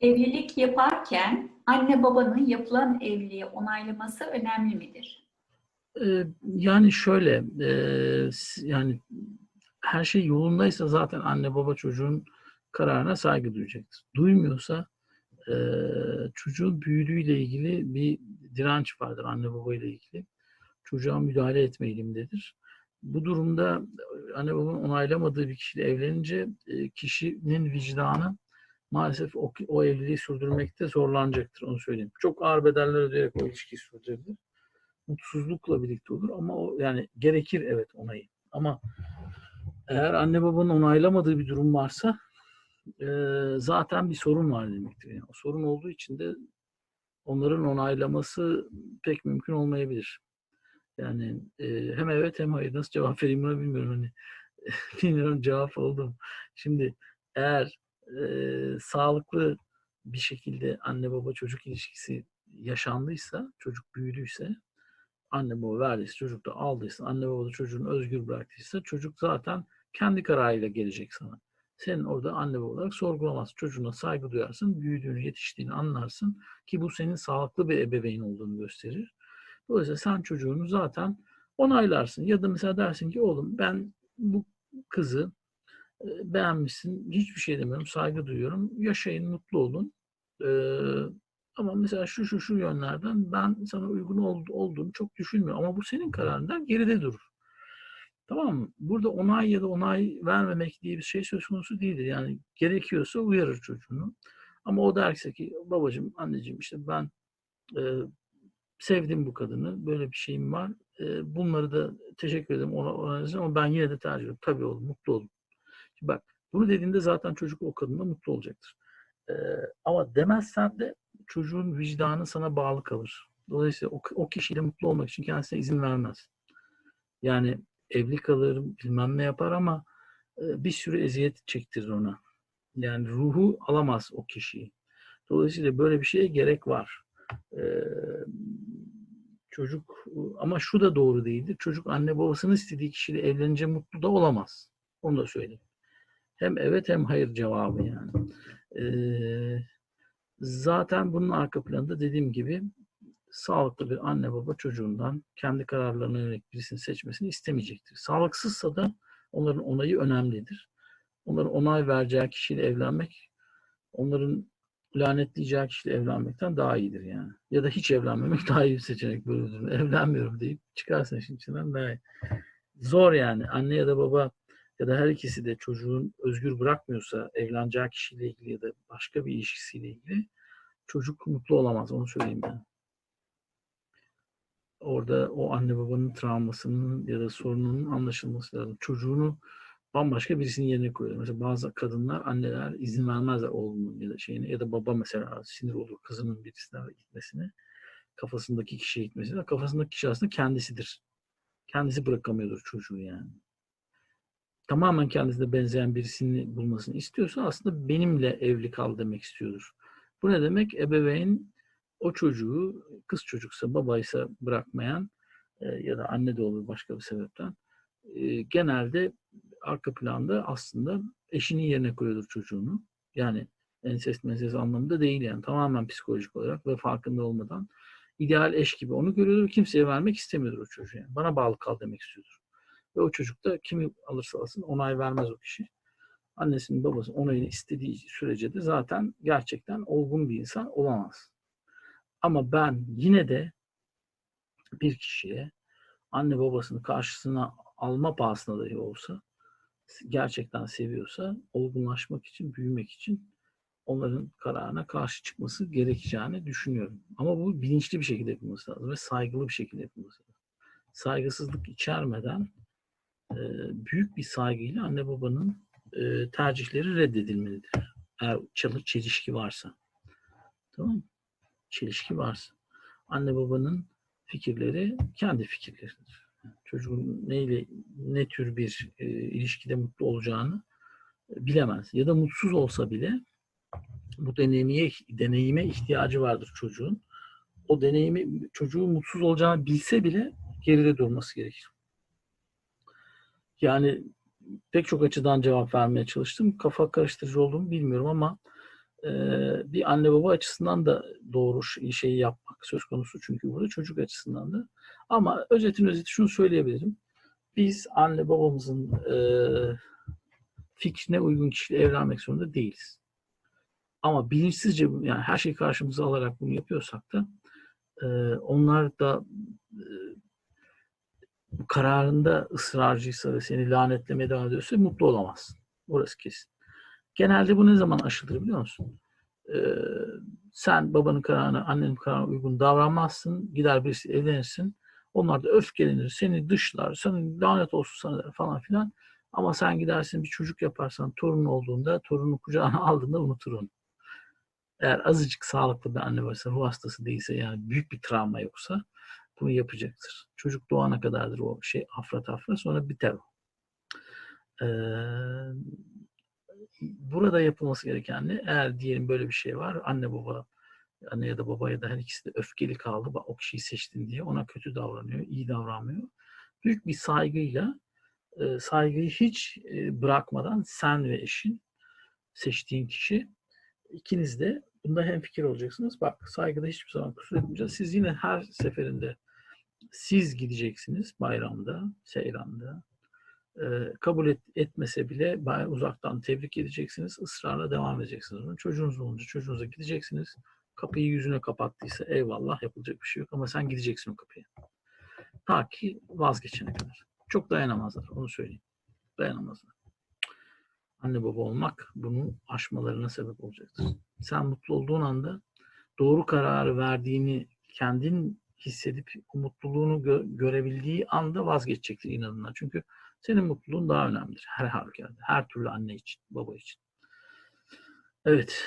Evlilik yaparken anne babanın yapılan evliliği onaylaması önemli midir? Ee, Yani şöyle, e, yani her şey yolundaysa zaten anne baba çocuğun kararına saygı duyacaktır. Duymuyorsa e, çocuğun büyüdüğüyle ilgili bir direnç vardır anne baba ile ilgili. Çocuğa müdahale etme eğilimindedir. Bu durumda e, anne babanın onaylamadığı bir kişiyle evlenince e, kişinin vicdanı maalesef o, o evliliği sürdürmekte zorlanacaktır onu söyleyeyim. Çok ağır bedeller ödeyerek o ilişkiyi sürdürebilir mutsuzlukla birlikte olur ama o yani gerekir evet onayı. Ama eğer anne babanın onaylamadığı bir durum varsa e, zaten bir sorun var demektir. Yani o sorun olduğu için de onların onaylaması pek mümkün olmayabilir. Yani e, hem evet hem hayır nasıl cevap vereyim buna bilmiyorum hani bilmiyorum cevap oldu mu. Şimdi eğer e, sağlıklı bir şekilde anne baba çocuk ilişkisi yaşandıysa, çocuk büyüdüyse anne baba verdiyse, çocuk da aldıysa, anne baba da çocuğunu özgür bıraktıysa çocuk zaten kendi kararıyla gelecek sana. Senin orada anne baba olarak sorgulamazsın. Çocuğuna saygı duyarsın, büyüdüğünü, yetiştiğini anlarsın ki bu senin sağlıklı bir ebeveyn olduğunu gösterir. Dolayısıyla sen çocuğunu zaten onaylarsın. Ya da mesela dersin ki oğlum ben bu kızı beğenmişsin, hiçbir şey demiyorum, saygı duyuyorum. Yaşayın, mutlu olun. Ama mesela şu şu şu yönlerden ben sana uygun ol- olduğunu çok düşünmüyorum. Ama bu senin kararından geride durur. Tamam mı? Burada onay ya da onay vermemek diye bir şey söz konusu değildir. Yani gerekiyorsa uyarır çocuğunu. Ama o derse ki babacığım, anneciğim işte ben e, sevdim bu kadını. Böyle bir şeyim var. E, bunları da teşekkür ederim ona, ona ama ben yine de tercih ediyorum. Tabii oğlum mutlu olun. Bak bunu dediğinde zaten çocuk o kadınla mutlu olacaktır. E, ama demezsen de çocuğun vicdanı sana bağlı kalır. Dolayısıyla o, o kişiyle mutlu olmak için kendisine izin vermez. Yani evli kalır, bilmem ne yapar ama e, bir sürü eziyet çektirir ona. Yani ruhu alamaz o kişiyi. Dolayısıyla böyle bir şeye gerek var. Ee, çocuk ama şu da doğru değildir. Çocuk anne babasının istediği kişiyle evlenince mutlu da olamaz. Onu da söyleyeyim. Hem evet hem hayır cevabı yani. Ee, zaten bunun arka planında dediğim gibi sağlıklı bir anne baba çocuğundan kendi kararlarına yönelik birisini seçmesini istemeyecektir. Sağlıksızsa da onların onayı önemlidir. Onların onay vereceği kişiyle evlenmek onların lanetleyeceği kişiyle evlenmekten daha iyidir yani. Ya da hiç evlenmemek daha iyi bir seçenek böyle. Evlenmiyorum deyip çıkarsın işin içinden daha iyi. Zor yani. Anne ya da baba ya da her ikisi de çocuğun özgür bırakmıyorsa evleneceği kişiyle ilgili ya da başka bir ilişkisiyle ilgili çocuk mutlu olamaz. Onu söyleyeyim ben. Orada o anne babanın travmasının ya da sorununun anlaşılması lazım. Çocuğunu bambaşka birisinin yerine koyuyor. Mesela bazı kadınlar, anneler izin vermezler oğlunun ya da şeyine ya da baba mesela sinir olur kızının birisine gitmesine. Kafasındaki kişiye gitmesine. Kafasındaki kişi aslında kendisidir. Kendisi bırakamıyordur çocuğu yani. Tamamen kendisine benzeyen birisini bulmasını istiyorsa aslında benimle evli kal demek istiyordur. Bu ne demek? Ebeveyn o çocuğu kız çocuksa babaysa bırakmayan e, ya da anne de olur başka bir sebepten e, genelde arka planda aslında eşinin yerine koyuyordur çocuğunu. Yani ensest mensest anlamında değil yani tamamen psikolojik olarak ve farkında olmadan ideal eş gibi onu görüyordur. Kimseye vermek istemiyordur o çocuğu. Yani. Bana bağlı kal demek istiyordur. Ve o çocuk da kimi alırsa alsın onay vermez o kişi. Annesinin babasının onayını istediği sürece de zaten gerçekten olgun bir insan olamaz. Ama ben yine de bir kişiye anne babasını karşısına alma pahasına dahi olsa gerçekten seviyorsa olgunlaşmak için, büyümek için onların kararına karşı çıkması gerekeceğini düşünüyorum. Ama bu bilinçli bir şekilde yapılması lazım ve saygılı bir şekilde yapılması lazım. Saygısızlık içermeden büyük bir saygıyla anne babanın e, tercihleri reddedilmelidir. Eğer çalı çelişki varsa. Tamam mı? Çelişki varsa. Anne babanın fikirleri kendi fikirleridir. Çocuğun neyle ne tür bir e, ilişkide mutlu olacağını e, bilemez. Ya da mutsuz olsa bile bu deneyime, deneyime ihtiyacı vardır çocuğun. O deneyimi çocuğun mutsuz olacağını bilse bile geride durması gerekir. Yani pek çok açıdan cevap vermeye çalıştım. Kafa karıştırıcı olduğumu bilmiyorum ama e, bir anne baba açısından da doğru şeyi yapmak söz konusu çünkü burada çocuk açısından da. Ama özetin özeti şunu söyleyebilirim. Biz anne babamızın e, fikrine uygun kişiyle evlenmek zorunda değiliz. Ama bilinçsizce yani her şeyi karşımıza alarak bunu yapıyorsak da e, onlar da e, kararında ısrarcıysa ve seni lanetlemeye devam ediyorsa mutlu olamazsın. Orası kesin. Genelde bu ne zaman aşılır biliyor musun? Ee, sen babanın kararına, annenin kararına uygun davranmazsın. Gider birisi evlenirsin. Onlar da öfkelenir. Seni dışlar. Sana lanet olsun sana der falan filan. Ama sen gidersin bir çocuk yaparsan torun olduğunda torunu kucağına aldığında unutur onu. Eğer azıcık sağlıklı bir anne varsa, ruh hastası değilse yani büyük bir travma yoksa bunu yapacaktır. Çocuk doğana kadardır o şey afra tafra sonra biter o. Ee, burada yapılması gereken ne? Eğer diyelim böyle bir şey var, anne baba anne ya da baba ya da her ikisi de öfkeli kaldı. Bak o kişiyi seçtin diye ona kötü davranıyor, iyi davranmıyor. Büyük bir saygıyla e, saygıyı hiç e, bırakmadan sen ve eşin seçtiğin kişi ikiniz de bunda hemfikir olacaksınız. Bak saygıda hiçbir zaman kusur etmeyeceğiz. Siz yine her seferinde siz gideceksiniz bayramda, seyranda. Ee, kabul et, etmese bile uzaktan tebrik edeceksiniz. ısrarla devam edeceksiniz. Bunu çocuğunuz olunca çocuğunuza gideceksiniz. Kapıyı yüzüne kapattıysa eyvallah yapılacak bir şey yok ama sen gideceksin o kapıya. Ta ki vazgeçene kadar. Çok dayanamazlar onu söyleyeyim. Dayanamazlar. Anne baba olmak bunu aşmalarına sebep olacaktır. Sen mutlu olduğun anda doğru kararı verdiğini kendin hissedip mutluluğunu gö- görebildiği anda vazgeçecektir inadından. Çünkü senin mutluluğun daha önemlidir her halükarda. Her türlü anne için, baba için. Evet.